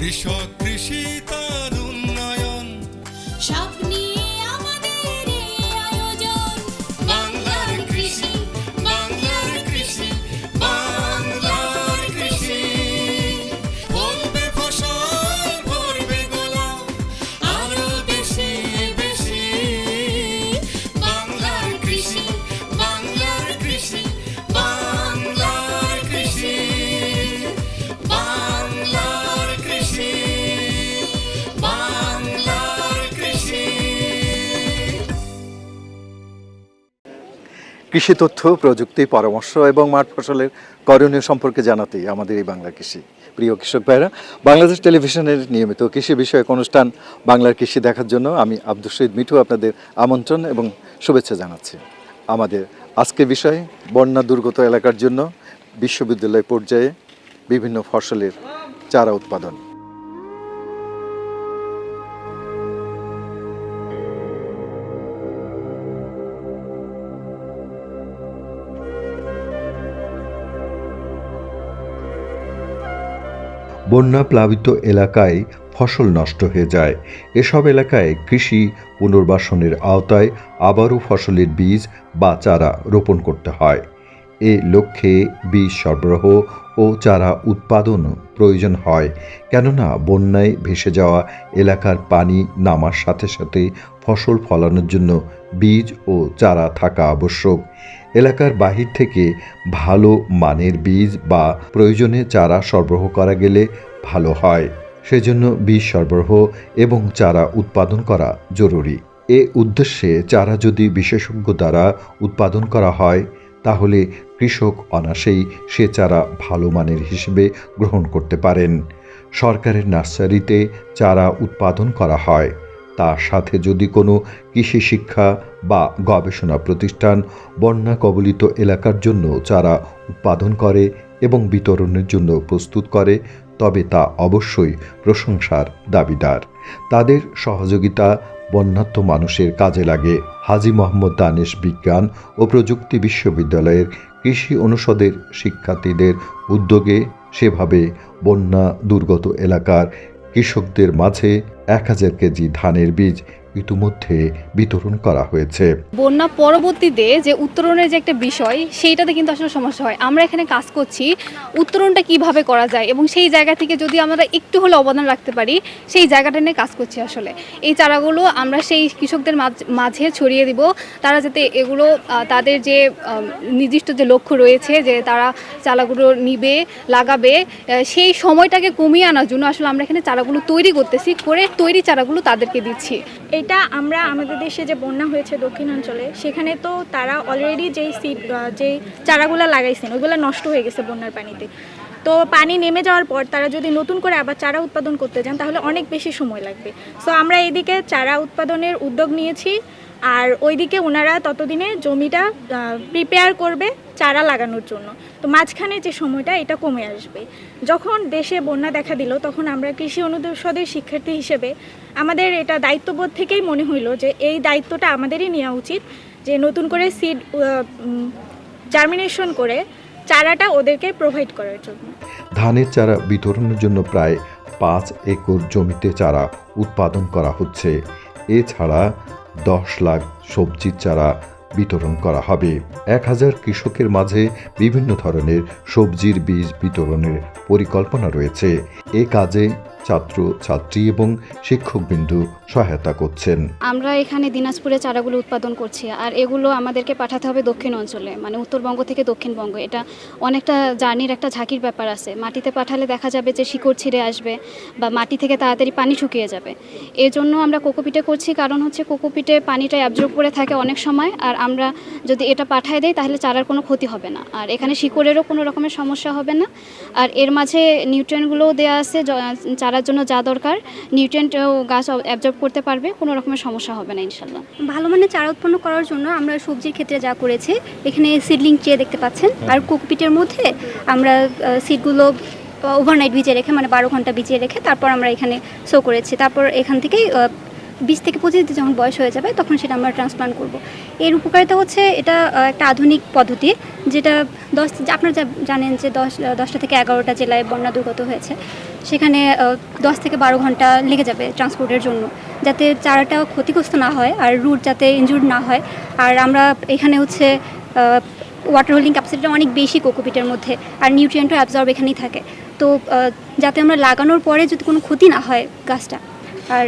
কৃষক কৃষি তার কৃষি তথ্য, প্রযুক্তি, পরামর্শ এবং মাঠ ফসলের করণীয় সম্পর্কে জানাতেই আমাদের এই বাংলা কৃষি। প্রিয় কৃষক ভাইরা, বাংলাদেশ টেলিভিশনের নিয়মিত কৃষি বিষয়ক অনুষ্ঠান বাংলার কৃষি দেখার জন্য আমি আব্দুল শহীদ মিঠু আপনাদের আমন্ত্রণ এবং শুভেচ্ছা জানাচ্ছি। আমাদের আজকের বিষয়, বন্যা দুর্গত এলাকার জন্য বিশ্ববিদ্যালয় পর্যায়ে বিভিন্ন ফসলের চারা উৎপাদন। বন্যা প্লাবিত এলাকায় ফসল নষ্ট হয়ে যায়। এসব এলাকায় কৃষি পুনর্বাসনের আওতায় আবারও ফসলের বীজ বা চারা রোপণ করতে হয়। এ লক্ষ্যে বীজ সরবরাহ ও চারা উৎপাদন প্রয়োজন হয়, কেননা বন্যায় ভেসে যাওয়া এলাকার পানি নামার সাথে সাথে ফসল ফলানোর জন্য বীজ ও চারা থাকা আবশ্যক। এলাকার বাহির থেকে ভালো মানের বীজ বা প্রয়োজনে চারা সরবরাহ করা গেলে ভালো হয়। সেজন্য বীজ সরবরাহ এবং চারা উৎপাদন করা জরুরি। এ উদ্দেশ্যে চারা যদি বিশেষজ্ঞ দ্বারা উৎপাদন করা হয়, তাহলে কৃষক অনাসেই সে চারা ভালো মানের হিসেবে গ্রহণ করতে পারেন। সরকারের নার্সারিতে চারা উৎপাদন করা হয়। তার সাথে যদি কোনো কৃষি শিক্ষা বা গবেষণা প্রতিষ্ঠান বন্যা কবলিত এলাকার জন্য চারা উৎপাদন করে এবং বিতরণের জন্য প্রস্তুত করে, তবে তা অবশ্যই প্রশংসার দাবিদার। তাদের সহযোগিতা বন্যাত্ম মানুষের কাজে লাগে। হাজি মোহাম্মদ দানেশ বিজ্ঞান ও প্রযুক্তি বিশ্ববিদ্যালয়ের কৃষি অনুষদের শিক্ষার্থীদের উদ্যোগে সেভাবে বন্যা দুর্গত এলাকার কৃষকদের মাঝে এক হাজার কেজি ধানের বীজ ইতিমধ্যে বিতরণ করা হয়েছে। বন্যা পরবর্তীতে যে উত্তরণের যে একটা বিষয়, সেইটাতে কিন্তু আসলে সমস্যা হয়। আমরা এখানে কাজ করছি উত্তরণটা কীভাবে করা যায় এবং সেই জায়গা থেকে যদি আমরা একটু হলে অবদান রাখতে পারি, সেই জায়গাটা নিয়ে কাজ করছি আসলে। এই চারাগুলো আমরা সেই কৃষকদের মাঝ- ছড়িয়ে দিব। তারা যাতে এগুলো তাদের যে নির্দিষ্ট যে লক্ষ্য রয়েছে যে তারা চারাগুলো নিবে, লাগাবে সেই সময়টাকে কমিয়ে আনার জন্য আসলে আমরা এখানে চারাগুলো তৈরি করতেছি, করে তৈরি চারাগুলো তাদেরকে দিচ্ছি। এটা আমরা আমাদের দেশে যে বন্যা হয়েছে দক্ষিণাঞ্চলে, সেখানে তো তারা অলরেডি যেই সিড যেই চারাগুলো লাগাইছেন, ওইগুলো নষ্ট হয়ে গেছে বন্যার পানিতে। তো পানি নেমে যাওয়ার পর তারা যদি নতুন করে আবার চারা উৎপাদন করতে যান, তাহলে অনেক বেশি সময় লাগবে। সো আমরা এদিকে চারা উৎপাদনের উদ্যোগ নিয়েছি। আর ওইদিকে ওনারা ততদিনে জমিটা প্রিপেয়ার করবে চারা লাগানোর জন্য। তো মাঝখানে যে সময়টা, এটা কমে আসবে। যখন দেশে বন্যা দেখা দিল, তখন আমরা কৃষি অনুষদের শিক্ষার্থী হিসেবে আমাদের এটা দায়িত্ববোধ থেকেই মনে হইল যে এই দায়িত্বটা আমাদেরই নেওয়া উচিত, যে নতুন করে সিড জার্মিনেশন করে চারাটা ওদেরকে প্রোভাইড করার জন্য। ধানের চারা বিতরণের জন্য প্রায় পাঁচ একর জমিতে চারা উৎপাদন করা হচ্ছে। এছাড়া দশ লাখ সবজির চারা বিতরণ করা হবে। এক হাজার কৃষকের মাঝে বিভিন্ন ধরনের সবজির বীজ বিতরণের পরিকল্পনা রয়েছে। এ কাজে ছাত্র, ছাত্রী এবং শিক্ষকবিন্দু সহায়তা করছেন। আমরা এখানে দিনাজপুরে চারাগুলো উৎপাদন করছি আর এগুলো আমাদেরকে পাঠাতে হবে দক্ষিণ অঞ্চলে মানে উত্তরবঙ্গ থেকে দক্ষিণবঙ্গ। এটা অনেকটা জার্নির একটা ঝাঁকির ব্যাপার আছে। মাটিতে পাঠালে দেখা যাবে যে শিকড় ছিঁড়ে আসবে বা মাটি থেকে তাড়াতাড়ি পানি শুকিয়ে যাবে। এই জন্য আমরা কোকোপিটে করছি, কারণ হচ্ছে কোকোপিটে পানিটা অ্যাবজর্ব করে থাকে অনেক সময় আর আমরা যদি এটা পাঠায় দেই তাহলে চারার কোনো ক্ষতি হবে না। আর এখানে শিকড়েরও কোনো রকমের সমস্যা হবে না। আর এর মাঝে নিউট্রিয়েন্টগুলোও দেওয়া আছে য- চারার জন্য যা দরকার নিউট্রিয়েন্ট গাছ অ্যাবজর্ব করতে পারবে কোনো রকমের সমস্যা হবে না ইনশাল্লাহ। ভালো মানের চারা উৎপন্ন করার জন্য আমরা সবজির ক্ষেত্রে যা করেছি এখানে সিডলিং চেয়ে দেখতে পাচ্ছেন। আর কোকপিটের মধ্যে আমরা সিডগুলো ওভারনাইট ভিজিয়ে রেখে মানে বারো ঘণ্টা ভিজিয়ে রেখে তারপর আমরা এখানে শো করেছি। তারপর এখান থেকেই বিশ থেকে পঁচিশ দিন যখন বয়স হয়ে যাবে, তখন সেটা আমরা ট্রান্সপ্লান্ট করব। এর উপকারিতা হচ্ছে এটা একটা আধুনিক পদ্ধতি, যেটা দশ, আপনারা জানেন যে দশ দশটা থেকে এগারোটা জেলায় বন্যা দুর্গত হয়েছে, সেখানে দশ থেকে বারো ঘণ্টা লেগে যাবে ট্রান্সপোর্টের জন্য, যাতে চারাটা ক্ষতিগ্রস্ত না হয় আর রুট যাতে ইনজুর্ড না হয়। আর আমরা এখানে হচ্ছে ওয়াটার হোল্ডিং ক্যাপাসিটিটা অনেক বেশি কোকোপিটের মধ্যে, আর নিউট্রিয়েন্টও অ্যাবজর্ব এখানেই থাকে। তো যাতে আমরা লাগানোর পরে যদি কোনো ক্ষতি না হয় গাছটা আর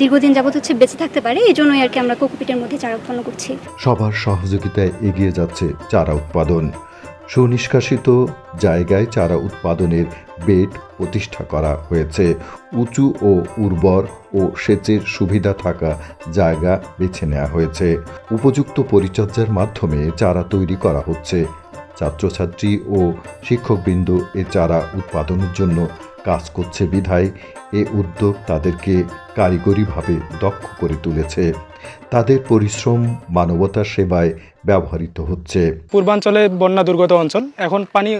দীর্ঘদিন যাবত হচ্ছে বেঁচে থাকতে পারে, এই জন্যই আর কি আমরা কোকোপিটের মধ্যে চারা উৎপন্ন করছি। সবার সহযোগিতায় এগিয়ে যাচ্ছে চারা উৎপাদন। সুনিষ্কাশিত জায়গায় চারা উৎপাদনের বেড প্রতিষ্ঠা করা হয়েছে। উঁচু ও উর্বর ও সেচের সুবিধা থাকা জায়গা বেছে নেওয়া হয়েছে। উপযুক্ত পরিচর্যার মাধ্যমে চারা তৈরি করা হচ্ছে। ছাত্রছাত্রী ও শিক্ষকবৃন্দ এ চারা উৎপাদনের জন্য কাজ করছে বিধায় এ উদ্যোগ তাদেরকে কারিগরিভাবে দক্ষ করে তুলেছে। তাদের পরিশ্রম মানবতা সেবায় ব্যবহৃত হচ্ছে। পূর্বাঞ্চলে বন্যা দুর্গত অঞ্চল, এখন পানি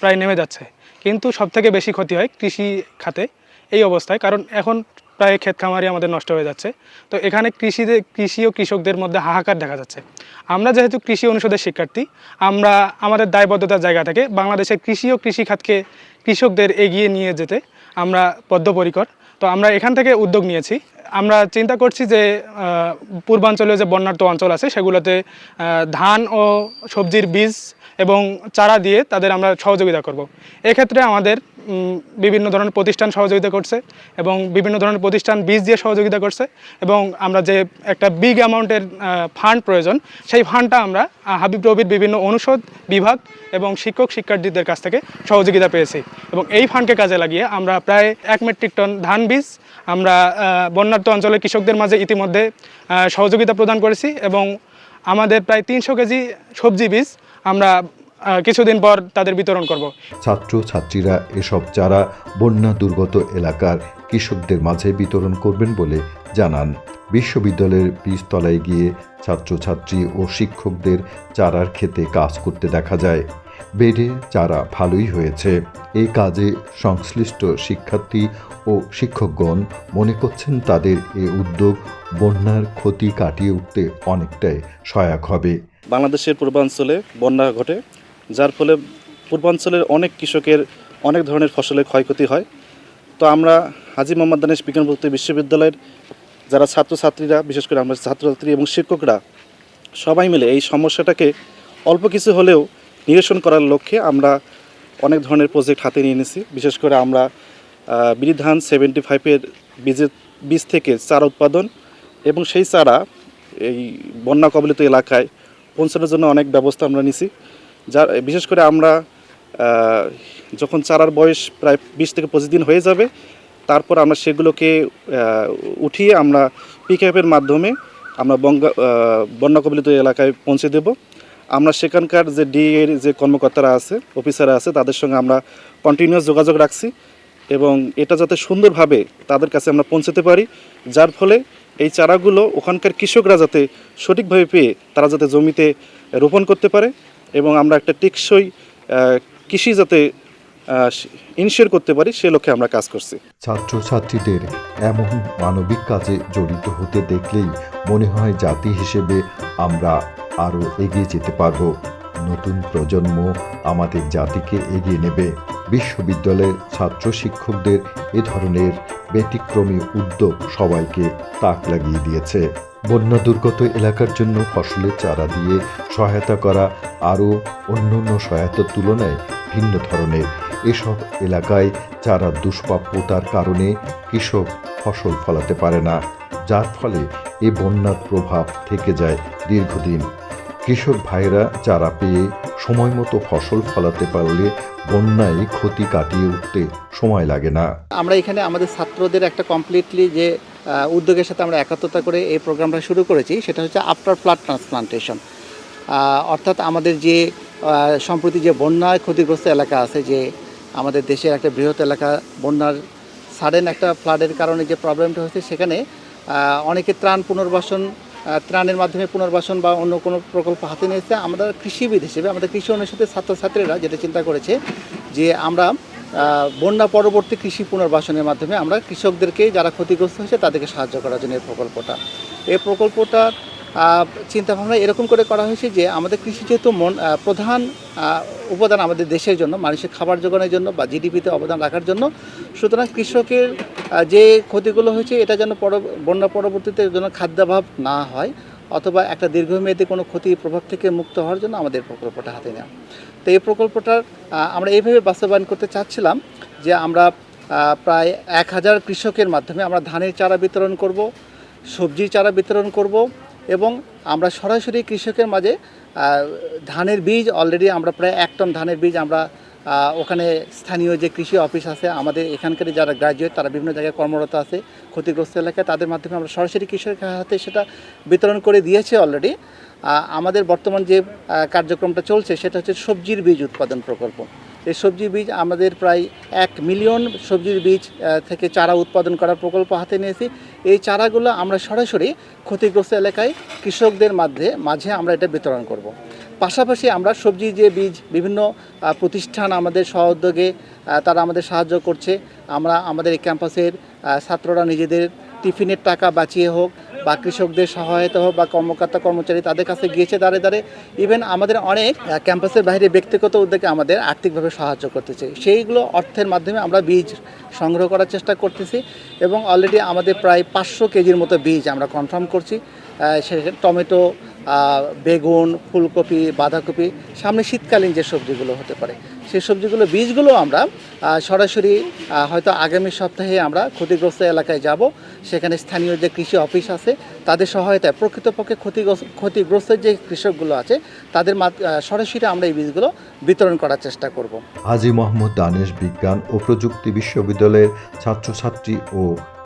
প্রায় নেমে যাচ্ছে। কিন্তু সবথেকে বেশি ক্ষতি হয় কৃষি খাতে, এই অবস্থায়। কারণ এখন প্রায় ক্ষেত খামারি আমাদের নষ্ট হয়ে যাচ্ছে। তো এখানে কৃষিদের কৃষি ও কৃষকদের মধ্যে হাহাকার দেখা যাচ্ছে। আমরা যেহেতু কৃষি অনুষদের শিক্ষার্থী আমরা আমাদের দায়বদ্ধতার জায়গা থেকে বাংলাদেশের কৃষি ও কৃষি খাতকে কৃষকদের এগিয়ে নিয়ে যেতে আমরা বদ্ধপরিকর তো আমরা এখান থেকে উদ্যোগ নিয়েছি। আমরা চিন্তা করছি যে আহ, পূর্বাঞ্চলে যে বন্যার্ত অঞ্চল আছে সেগুলোতে ধান ও সবজির বীজ এবং চারা দিয়ে তাদের আমরা সহযোগিতা করব। এক্ষেত্রে আমাদের বিভিন্ন ধরনের প্রতিষ্ঠান সহযোগিতা করছে এবং বিভিন্ন ধরনের প্রতিষ্ঠান বীজ দিয়ে সহযোগিতা করছে এবং আমরা যে একটা বিগ অ্যামাউন্টের ফান্ড প্রয়োজন সেই ফান্ডটা আমরা হাবিব রবির বিভিন্ন অনুষদ বিভাগ এবং শিক্ষক শিক্ষার্থীদের কাছ থেকে সহযোগিতা পেয়েছি এবং এই ফান্ডকে কাজে লাগিয়ে আমরা প্রায় এক মেট্রিক টন ধান বীজ আমরা আহ, বন্যার্ত অঞ্চলের কৃষকদের মাঝে ইতিমধ্যে সহযোগিতা প্রদান করেছি এবং আমাদের প্রায় তিনশো কেজি সবজি বীজ আমরা কিছুদিন পর তাদের বিতরণ করব। ছাত্র ছাত্রীরা এসব চারা বন্যা দুর্গত এলাকার কৃষকদের মাঝে বিতরণ করবেন বলে জানান। বিশ্ববিদ্যালয়ের বীজতলায় গিয়ে ছাত্রছাত্রী ও শিক্ষকদের চারার ক্ষেতে কাজ করতে দেখা যায়। বেডে চারা ভালোই হয়েছে। এই কাজে সংশ্লিষ্ট শিক্ষার্থী ও শিক্ষকগণ মনে করছেন তাদের এ উদ্যোগ বন্যার ক্ষতি কাটিয়ে উঠতে অনেকটাই সহায়ক হবে। বাংলাদেশের পূর্বাঞ্চলে বন্যা ঘটে। যার ফলে পূর্বাঞ্চলের অনেক কৃষকের অনেক ধরনের ফসলের ক্ষয়ক্ষতি হয়। তো আমরা হাজি মোহাম্মদ দানেশ বিজ্ঞান প্রযুক্তি বিশ্ববিদ্যালয়ের যারা ছাত্রছাত্রীরা বিশেষ করে আমরা ছাত্রছাত্রী এবং শিক্ষকরা সবাই মিলে এই সমস্যাটাকে অল্প কিছু হলেও নিরসন করার লক্ষ্যে আমরা অনেক ধরনের প্রজেক্ট হাতে নিয়ে নিয়েছি বিশেষ করে আমরা আহ, বিরিধান সেভেন্টি ফাইভের বীজের বীজ থেকে চারা উৎপাদন এবং সেই চারা এই বন্যা কবলিত এলাকায় পৌঁছানোর জন্য অনেক ব্যবস্থা আমরা নিছি। যার বিশেষ করে আমরা যখন চারার বয়স প্রায় বিশ থেকে পঁচিশ দিন হয়ে যাবে তারপর আমরা সেগুলোকে উঠিয়ে আমরা পিকআপের মাধ্যমে আমরা বঙ্গা আহ, বন্যা কবলিত এলাকায় পৌঁছে দেব। আমরা সেখানকার যে ডিএর যে কর্মকর্তারা আছে অফিসাররা আছে তাদের সঙ্গে আমরা কন্টিনিউয়াস যোগাযোগ রাখছি এবং এটা যাতে সুন্দরভাবে তাদের কাছে আমরা পৌঁছাতে পারি যার ফলে এই চারাগুলো ওখানকার কৃষকরা যাতে সঠিকভাবে পেয়ে তারা যাতে জমিতে রোপণ করতে পারে। এবং আমরা একটা টেকসই কৃষি যাতে ইনশিওর করতে পারি, সে লক্ষ্যে আমরা কাজ করছি। ছাত্রছাত্রীদের এমন মানবিক কাজে জড়িত হতে দেখলেই মনে হয় জাতি হিসেবে আমরা আরও এগিয়ে যেতে পারব। নতুন প্রজন্ম আমাদের জাতিকে এগিয়ে নেবে। বিশ্ববিদ্যালয়ের ছাত্র শিক্ষকদের এ ধরনের ব্যতিক্রমী উদ্যোগ সবাইকে তাক লাগিয়ে দিয়েছে। বন্যা দুর্গত এলাকার জন্য ফসলের চারা দিয়ে সহায়তা করা আরও অন্য অন্য সহায়তার তুলনায় ভিন্ন ধরনের। এসব এলাকায় চারা দুষ্প্রাপ্যতার কারণে কৃষক ফসল ফলাতে পারে না, যার ফলে এ বন্যার প্রভাব থেকে যায় দীর্ঘদিন। কৃষক ভাইরা চারা পেয়ে সময় মতো ফসল ফলাতে পারলে বন্যায় ক্ষতি কাটিয়ে উঠতে সময় লাগে না। আমরা এখানে আমাদের ছাত্রদের একটা কমপ্লিটলি যে উদ্যোগের সাথে আমরা একাত্মতা করে এই প্রোগ্রামটা শুরু করেছি, সেটা হচ্ছে আফটার ফ্লাড ট্রান্সপ্লান্টেশন। অর্থাৎ আমাদের যে সম্প্রতি যে বন্যায় ক্ষতিগ্রস্ত এলাকা আছে, যে আমাদের দেশের একটা বৃহৎ এলাকা, বন্যার সাডেন একটা ফ্লাডের কারণে যে প্রবলেমটা হচ্ছে, সেখানে অনেকে ত্রাণ পুনর্বাসন ত্রাণের মাধ্যমে পুনর্বাসন বা অন্য কোনো প্রকল্প হাতে নিয়েছে। আমরা কৃষিবিদ হিসেবে, আমাদের কৃষি অনুষদের ছাত্রছাত্রীরা যেটা চিন্তা করেছে, যে আমরা বন্যা পরবর্তী কৃষি পুনর্বাসনের মাধ্যমে আমরা কৃষকদেরকে যারা ক্ষতিগ্রস্ত হয়েছে তাদেরকে সাহায্য করার জন্য এই প্রকল্পটা। এই প্রকল্পটার চিন্তাভাবনা এরকম করে করা হয়েছে যে আমাদের কৃষি যেহেতু মন প্রধান উপাদান আমাদের দেশের জন্য, মানুষের খাবার যোগানোর জন্য বা জিডিপিতে অবদান রাখার জন্য, সুতরাং কৃষকের যে ক্ষতিগুলো হয়েছে এটা যেন পর বন্যা পরবর্তীতে যেন খাদ্যাভাব না হয় অথবা একটা দীর্ঘমেয়াদী কোনো ক্ষতি প্রভাব থেকে মুক্ত হওয়ার জন্য আমাদের প্রকল্পটা হাতে নেওয়া। তো এই প্রকল্পটার আমরা এইভাবে বাস্তবায়ন করতে চাচ্ছিলাম যে আমরা প্রায় এক হাজার কৃষকের মাধ্যমে আমরা ধানের চারা বিতরণ করব, সবজির চারা বিতরণ করব এবং আমরা সরাসরি কৃষকের মাঝে ধানের বীজ অলরেডি আমরা প্রায় এক টন ধানের বীজ আমরা ওখানে স্থানীয় যে কৃষি অফিস আছে, আমাদের এখানকার যারা গ্রাজুয়েট তারা বিভিন্ন জায়গায় কর্মরত আছে, ক্ষতিগ্রস্ত এলাকায় তাদের মাধ্যমে আমরা সরাসরি কৃষকের হাতে সেটা বিতরণ করে দিয়েছে অলরেডি আমাদের বর্তমান যে কার্যক্রমটা চলছে সেটা হচ্ছে সবজির বীজ উৎপাদন প্রকল্প। এই সবজি বীজ আমাদের প্রায় এক মিলিয়ন সবজির বীজ থেকে চারা উৎপাদন করার প্রকল্প হাতে নিয়েছি। এই চারাগুলো আমরা সরাসরি ক্ষতিগ্রস্ত এলাকায় কৃষকদের মাঝে মাঝে আমরা এটা বিতরণ করব। পাশাপাশি আমরা সবজি যে বীজ বিভিন্ন প্রতিষ্ঠান আমাদের সহোদ্যোগে আহ, তারা আমাদের সাহায্য করছে। আমরা আমাদের এই ক্যাম্পাসের ছাত্ররা নিজেদের টিফিনের টাকা বাঁচিয়ে হোক বা কৃষকদের সহায়তা হোক বা কর্মকর্তা কর্মচারী তাদের কাছে গিয়েছে দাঁড়ে দাঁড়ে ইভেন আমাদের অনেক ক্যাম্পাসের বাইরে ব্যক্তিগত উদ্যোগে আমাদের আর্থিকভাবে সাহায্য করতেছে। সেইগুলো অর্থের মাধ্যমে আমরা বীজ সংগ্রহ করার চেষ্টা করতেছি এবং অলরেডি আমাদের প্রায় পাঁচশো কেজির মতো বীজ আমরা কনফার্ম করছি। সে টমেটো বেগুন, ফুলকপি, বাঁধাকপি, সামনে শীতকালীন যে সবজিগুলো হতে পারে। সেই সবজিগুলো, বীজগুলো আমরা সরাসরি হয়তো আগামী সপ্তাহে আমরা ক্ষতিগ্রস্ত এলাকায় যাব। সেখানে স্থানীয় যে কৃষি অফিস আছে, তাদের সহায়তায়, প্রকৃতপক্ষে ক্ষতিগ্রস্ত ক্ষতিগ্রস্ত যে কৃষকগুলো আছে, তাদের সরাসরি আমরা এই বীজগুলো বিতরণ করার চেষ্টা করব। হাজি মোহাম্মদ দানেশ বিজ্ঞান ও প্রযুক্তি বিশ্ববিদ্যালয়ের ছাত্রছাত্রী ও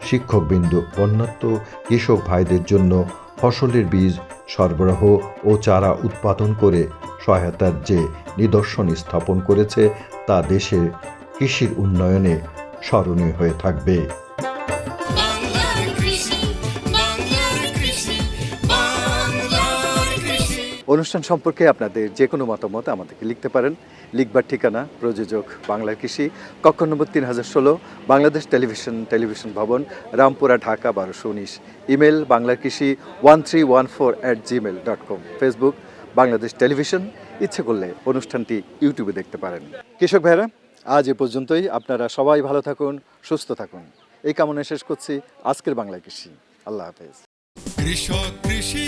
শিক্ষকবৃন্দ, বন্যাত্ম কৃষক ভাইদের জন্য ফসলের বীজ সরবরাহ ও চারা উৎপাদন করে সহায়তার যে নিদর্শন স্থাপন করেছে তা দেশের কৃষির উন্নয়নে স্মরণীয় হয়ে থাকবে। অনুষ্ঠান সম্পর্কে আপনাদের যে কোনো মতামত আমাদেরকে লিখতে পারেন। লিখবার ঠিকানা, প্রযোজক বাংলার কৃষি, কক্ষ নম্বর তিন হাজার ষোলো, বাংলাদেশ টেলিভিশন টেলিভিশন ভবন, রামপুরা, ঢাকা, বারোশো উনিশ। ইমেল বাংলার কৃষি one three one four at Gmail dot com. Facebook, Bangladesh television. ইচ্ছে করলে অনুষ্ঠানটি ইউটিউবে দেখতে পারেন। কৃষক ভাইরা, আজ এ পর্যন্তই। আপনারা সবাই ভালো থাকুন, সুস্থ থাকুন। এই কামনায় শেষ করছি। আজকের বাংলা কৃষি। আল্লাহ হাফেজ। কৃষক কৃষি